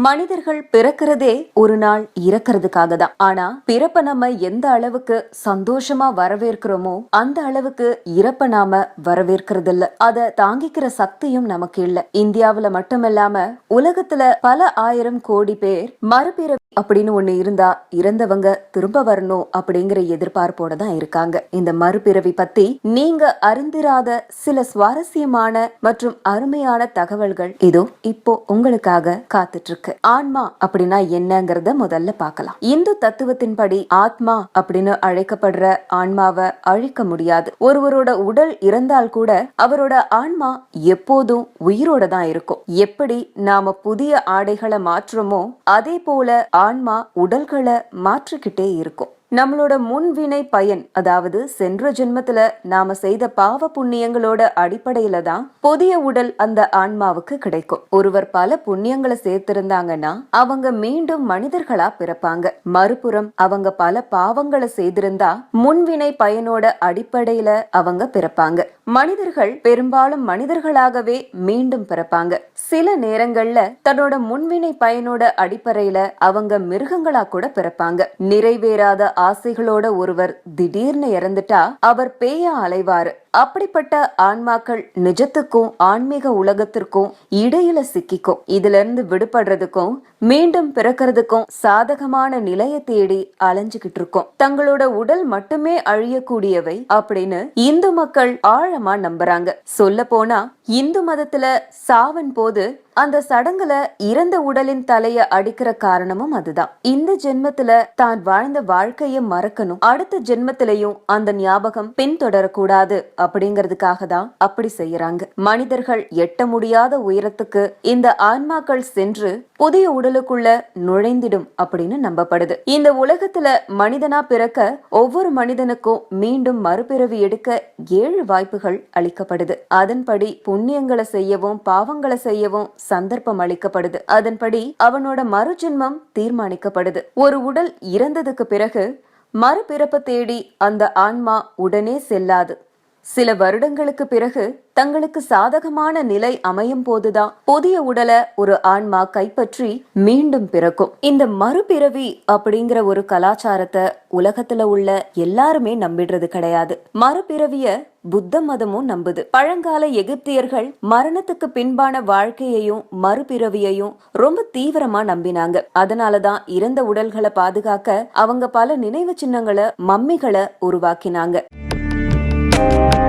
மனிதர்கள் பிறக்கிறதே ஒரு நாள் இறக்கிறதுக்காக தான் ஆனா பிறப்ப நம்ம எந்த அளவுக்கு சந்தோஷமா வரவேற்கிறோமோ அந்த அளவுக்கு இறப்ப நாம வரவேற்கிறது இல்ல அத தாங்கிக்கிற சக்தியும் நமக்கு இல்ல. இந்தியாவுல மட்டுமில்லாம உலகத்துல பல ஆயிரம் கோடி பேர் மறுபிற அப்படின்னு ஒண்ணு இருந்தா இறந்தவங்க திரும்ப வரணும் அப்படிங்கிற எதிர்பார்ப்போட தான் இருக்காங்க. இந்த மறுபிறவி பத்தி நீங்க அறிந்திராத சில சுவாரஸ்யமான மற்றும் அருமையான தகவல்கள் இதோ இப்போ உங்களுக்காக காத்துட்டு இருக்கு ஆன்மா அப்படின்னா என்னங்கறத முதல்ல பார்க்கலாம். இந்து தத்துவத்தின்படி ஆத்மா அப்படின்னு அழைக்கப்படுற ஆன்மாவை அழிக்க முடியாது. ஒருவரோட உடல் இறந்தால் கூட அவரோட ஆன்மா எப்போதும் உயிரோட தான் இருக்கும். எப்படி நாம புதிய ஆடைகளை மாற்றுறோமோ அதே போல ஆன்மா உடல்களை மாற்றிக்கிட்டே இருக்கும். நம்மளோட முன்வினை பயன் அதாவது சென்ற ஜென்மத்துல நாம செய்த பாவ புண்ணியங்களோட அடிப்படையில தான் புதிய உடல் அந்த ஆன்மாவுக்கு கிடைக்கும். ஒருவர் பல புண்ணியங்களை சேர்த்திருந்தாங்கன்னா அவங்க மீண்டும் மனிதர்களா பிறப்பாங்க. மறுபுறம் அவங்க பல பாவங்களை செய்திருந்தா முன்வினை பயனோட அடிப்படையில அவங்க பிறப்பாங்க. மனிதர்கள் பெரும்பாலும் மனிதர்களாகவே மீண்டும் பிறப்பாங்க. சில நேரங்கள்ல தன்னோட முன்வினை பயனோட அடிப்படையில அவங்க மிருகங்களா கூட பிறப்பாங்க. நிறைவேறாத ஆசைகளோட ஒருவர் திடீர்னு இறந்துட்டா அவர் பேயா அலைவாரு. அப்படிப்பட்ட ஆன்மாக்கள் நிஜத்துக்கும் ஆன்மீக உலகத்திற்கும் இடையில சிக்கிக்கும். இதுல இருந்து விடுபடுறதுக்கும் மீண்டும் பிறக்கிறதுக்கும் சாதகமான நிலைய தேடி அலைஞ்சுகிட்டு இருக்கும். தங்களோட உடல் மட்டுமே அழியக்கூடியவை அப்படின்னு இந்து மக்கள் ஆழமா நம்புறாங்க. சொல்ல போனா இந்து மதத்துல சாவன் போது அந்த சடங்குல இறந்த உடலின் தலைய அடிக்கிற காரணமும் அதுதான். இந்த ஜென்மத்துல தான் வாழ்ந்த வாழ்க்கைய மறக்கணும். அடுத்த ஜென்மத்திலையும் அந்த ஞாபகம் பின்தொடரக்கூடாது அப்படிங்கறதுக்காக தான் அப்படி செய்யறாங்க. மனிதர்கள் எட்ட முடியாத உயரத்துக்கு இந்த ஆன்மாக்கள் சென்று புதிய உடலுக்குள்ள நுழைந்திடும் அப்படின்னு நம்பப்படுது. இந்த உலகத்துல மனிதனா பிறக்க ஒவ்வொரு மனிதனுக்கும் மீண்டும் மறுபிறவி எடுக்க ஏழு வாய்ப்புகள் அளிக்கப்படுது. அதன்படி புண்ணியங்களை செய்யவும் பாவங்களை செய்யவும் சந்தர்ப்பம் அளிக்கப்படுது. அதன்படி அவனோட மறுஜென்மம் தீர்மானிக்கப்படுது. ஒரு உடல் இறந்ததுக்கு பிறகு மறுபிறப்பு தேடி அந்த ஆன்மா உடனே செல்லாது. சில வருடங்களுக்கு பிறகு தங்களுக்கு சாதகமான நிலை அமையும் போதுதான் புதிய உடலை ஒரு ஆன்மா கைப்பற்றி மீண்டும் பிறக்கும். இந்த மறுபிறவி அப்படிங்கிற ஒரு கலாச்சாரத்தை உலகத்துல உள்ள எல்லாருமே நம்பிடுறது கிடையாது. மறுபிறவிய புத்த மதமும் நம்புது. பழங்கால எகிப்தியர்கள் மரணத்துக்கு பின்பான வாழ்க்கையையும் மறுபிறவியையும் ரொம்ப தீவிரமா நம்பினாங்க. அதனாலதான் இறந்த உடல்களை பாதுகாக்க அவங்க பல நினைவு சின்னங்களை மம்மிகளை உருவாக்கினாங்க. Thank you.